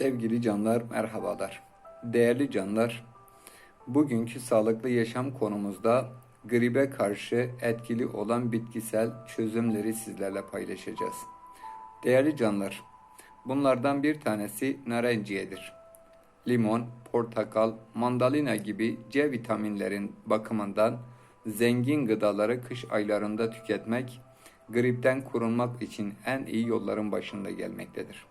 Sevgili canlar merhabalar. Değerli canlar, bugünkü sağlıklı yaşam konumuzda gribe karşı etkili olan bitkisel çözümleri sizlerle paylaşacağız. Değerli canlar, bunlardan bir tanesi narenciyedir. Limon, portakal, mandalina gibi C vitaminlerin bakımından zengin gıdaları kış aylarında tüketmek, gripten korunmak için en iyi yolların başında gelmektedir.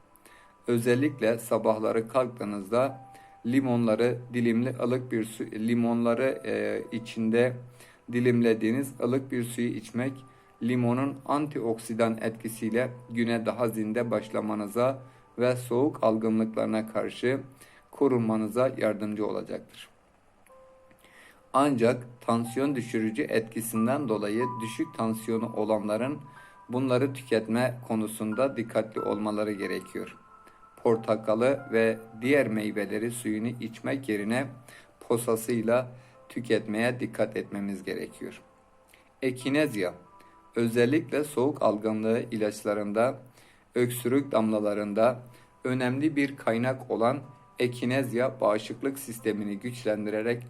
Özellikle sabahları kalktığınızda limonları dilimli ılık bir su limonları e, içinde dilimlediğiniz ılık bir suyu içmek limonun antioksidan etkisiyle güne daha zinde başlamanıza ve soğuk algınlıklarına karşı korunmanıza yardımcı olacaktır. Ancak tansiyon düşürücü etkisinden dolayı düşük tansiyonu olanların bunları tüketme konusunda dikkatli olmaları gerekiyor portakalı ve diğer meyveleri suyunu içmek yerine posasıyla tüketmeye dikkat etmemiz gerekiyor. Ekinezya özellikle soğuk algınlığı ilaçlarında, öksürük damlalarında önemli bir kaynak olan ekinezya bağışıklık sistemini güçlendirerek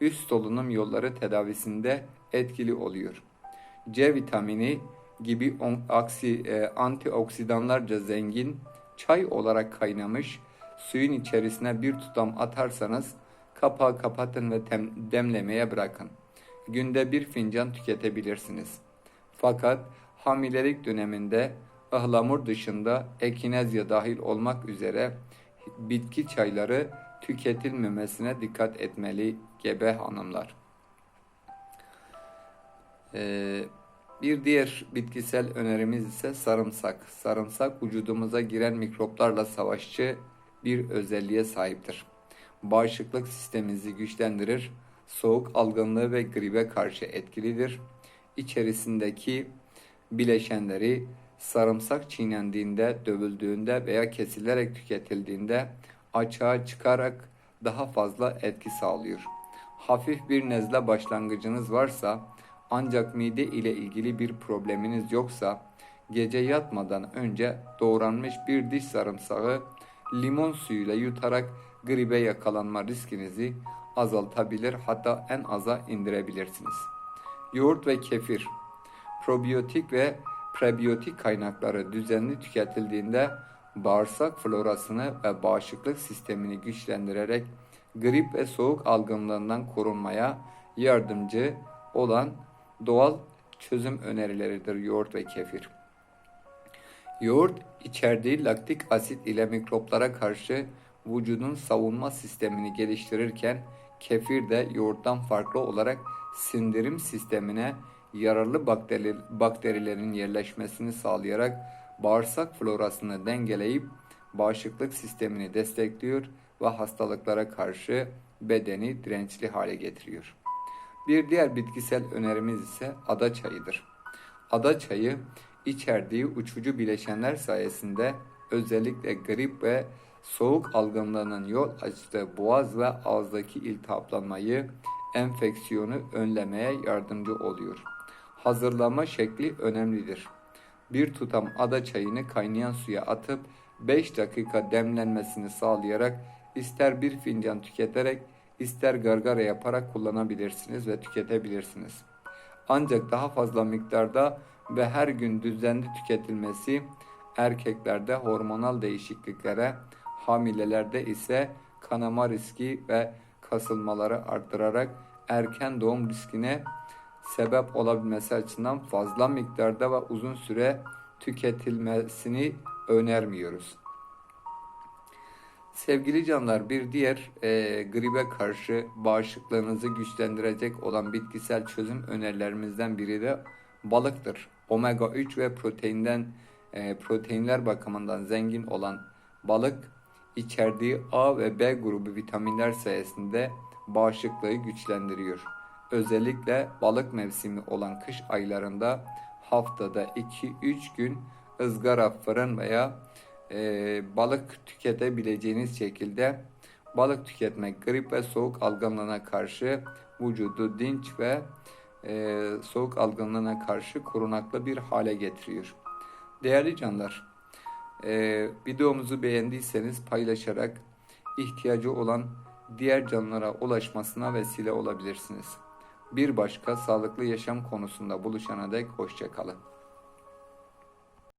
üst solunum yolları tedavisinde etkili oluyor. C vitamini gibi e, antioksidanlarca zengin çay olarak kaynamış suyun içerisine bir tutam atarsanız kapağı kapatın ve demlemeye bırakın. Günde bir fincan tüketebilirsiniz. Fakat hamilelik döneminde ıhlamur dışında ekinezya dahil olmak üzere bitki çayları tüketilmemesine dikkat etmeli gebe hanımlar. Ee, bir diğer bitkisel önerimiz ise sarımsak. Sarımsak vücudumuza giren mikroplarla savaşçı bir özelliğe sahiptir. Bağışıklık sistemimizi güçlendirir, soğuk algınlığı ve gribe karşı etkilidir. İçerisindeki bileşenleri sarımsak çiğnendiğinde, dövüldüğünde veya kesilerek tüketildiğinde açığa çıkarak daha fazla etki sağlıyor. Hafif bir nezle başlangıcınız varsa ancak mide ile ilgili bir probleminiz yoksa gece yatmadan önce doğranmış bir diş sarımsağı limon suyuyla yutarak gribe yakalanma riskinizi azaltabilir hatta en aza indirebilirsiniz. Yoğurt ve kefir probiyotik ve prebiyotik kaynakları düzenli tüketildiğinde bağırsak florasını ve bağışıklık sistemini güçlendirerek grip ve soğuk algınlığından korunmaya yardımcı olan doğal çözüm önerileridir yoğurt ve kefir. Yoğurt içerdiği laktik asit ile mikroplara karşı vücudun savunma sistemini geliştirirken kefir de yoğurttan farklı olarak sindirim sistemine yararlı bakteri, bakterilerin yerleşmesini sağlayarak bağırsak florasını dengeleyip bağışıklık sistemini destekliyor ve hastalıklara karşı bedeni dirençli hale getiriyor. Bir diğer bitkisel önerimiz ise ada çayıdır. Ada çayı içerdiği uçucu bileşenler sayesinde özellikle grip ve soğuk algınlığının yol açtığı boğaz ve ağızdaki iltihaplanmayı, enfeksiyonu önlemeye yardımcı oluyor. Hazırlama şekli önemlidir. Bir tutam ada çayını kaynayan suya atıp 5 dakika demlenmesini sağlayarak ister bir fincan tüketerek ister gargara yaparak kullanabilirsiniz ve tüketebilirsiniz. Ancak daha fazla miktarda ve her gün düzenli tüketilmesi erkeklerde hormonal değişikliklere, hamilelerde ise kanama riski ve kasılmaları arttırarak erken doğum riskine sebep olabilmesi açısından fazla miktarda ve uzun süre tüketilmesini önermiyoruz. Sevgili canlar bir diğer e, gribe karşı bağışıklığınızı güçlendirecek olan bitkisel çözüm önerilerimizden biri de balıktır. Omega 3 ve proteinden e, proteinler bakımından zengin olan balık içerdiği A ve B grubu vitaminler sayesinde bağışıklığı güçlendiriyor. Özellikle balık mevsimi olan kış aylarında haftada 2-3 gün ızgara, fırın veya e, balık tüketebileceğiniz şekilde balık tüketmek grip ve soğuk algınlığına karşı vücudu dinç ve e, soğuk algınlığına karşı korunaklı bir hale getiriyor. Değerli canlar, Ee, videomuzu beğendiyseniz paylaşarak ihtiyacı olan diğer canlılara ulaşmasına vesile olabilirsiniz. Bir başka sağlıklı yaşam konusunda buluşana dek hoşçakalın.